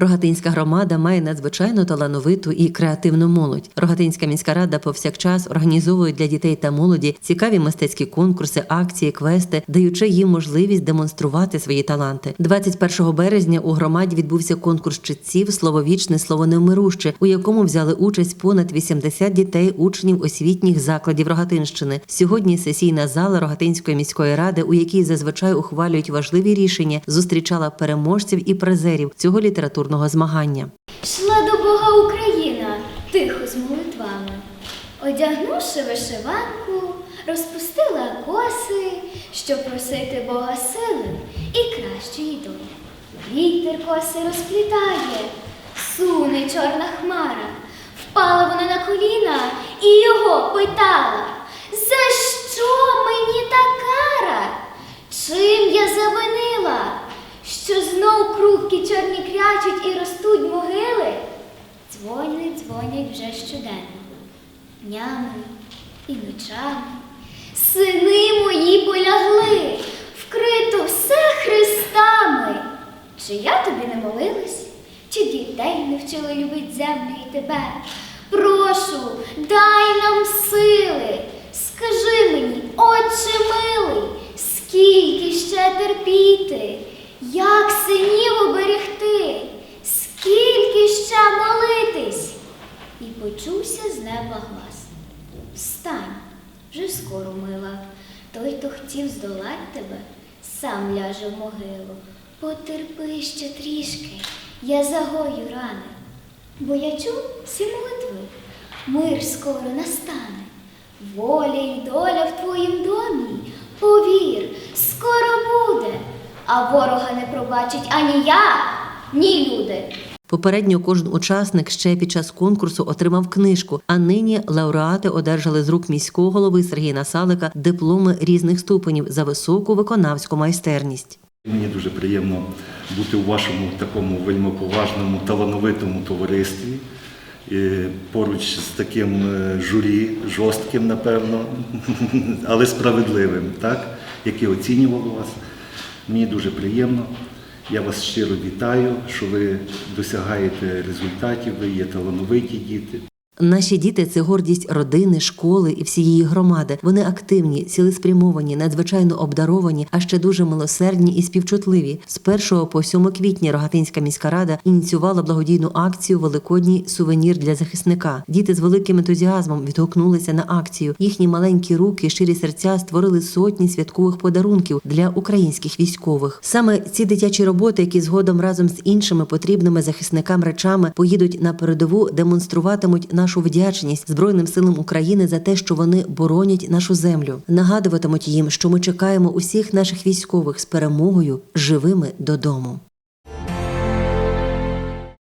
Рогатинська громада має надзвичайно талановиту і креативну молодь. Рогатинська міська рада повсякчас організовує для дітей та молоді цікаві мистецькі конкурси, акції, квести, даючи їм можливість демонструвати свої таланти. 21 березня у громаді відбувся конкурс читців Слововічне слово невмируще, у якому взяли участь понад 80 дітей, учнів освітніх закладів Рогатинщини. Сьогодні сесійна зала Рогатинської міської ради, у якій зазвичай ухвалюють важливі рішення, зустрічала переможців і призерів цього літературного змагання. Шла до Бога Україна, тихо з молитвами. Одягнувши вишиванку, розпустила коси, щоб просити Бога сили і кращої долі. Вітер коси розплітає, суне чорна хмара. Впала вона на коліна і його питала, за що мені чорні крячуть і ростуть могили? Дзвонять, дзвонять вже щоденно, днями і ночами. Сини мої полягли, вкрито все хрестами. Чи я тобі не молилась, чи дітей не вчила любить землю і тебе? Прошу, дай нам сили, скажи мені, отче милий, скільки ще терпіти, як синів оберегти, скільки ще молитись? І почувся з неба глас. Встань, вже скоро мила. Той, хто хотів здолать тебе, сам ляже в могилу. Потерпи ще трішки, я загою рани. Бо я чув всі молитви, мир скоро настане. Воля й доля в твоїм домі, повір, скоро а ворога не пробачить ані я, ні люди. Попередньо кожен учасник ще під час конкурсу отримав книжку. А нині лауреати одержали з рук міського голови Сергія Насалика дипломи різних ступенів за високу виконавську майстерність. Мені дуже приємно бути у вашому такому вельмиповажному, талановитому товаристві. І поруч з таким е, журі, жорстким, напевно, але справедливим, так, яке оцінювало вас. Мені дуже приємно. Я вас щиро вітаю, що ви досягаєте результатів, ви є талановиті діти. Наші діти це гордість родини, школи і всієї громади. Вони активні, цілеспрямовані, надзвичайно обдаровані, а ще дуже милосердні і співчутливі. З 1 по 7 квітня Рогатинська міська рада ініціювала благодійну акцію Великодній сувенір для захисника. Діти з великим ентузіазмом відгукнулися на акцію. Їхні маленькі руки, щирі серця створили сотні святкових подарунків для українських військових. Саме ці дитячі роботи, які згодом разом з іншими потрібними захисникам речами поїдуть на передову, демонструватимуть нашу вдячність Збройним силам України за те, що вони боронять нашу землю, нагадуватимуть їм, що ми чекаємо усіх наших військових з перемогою живими додому.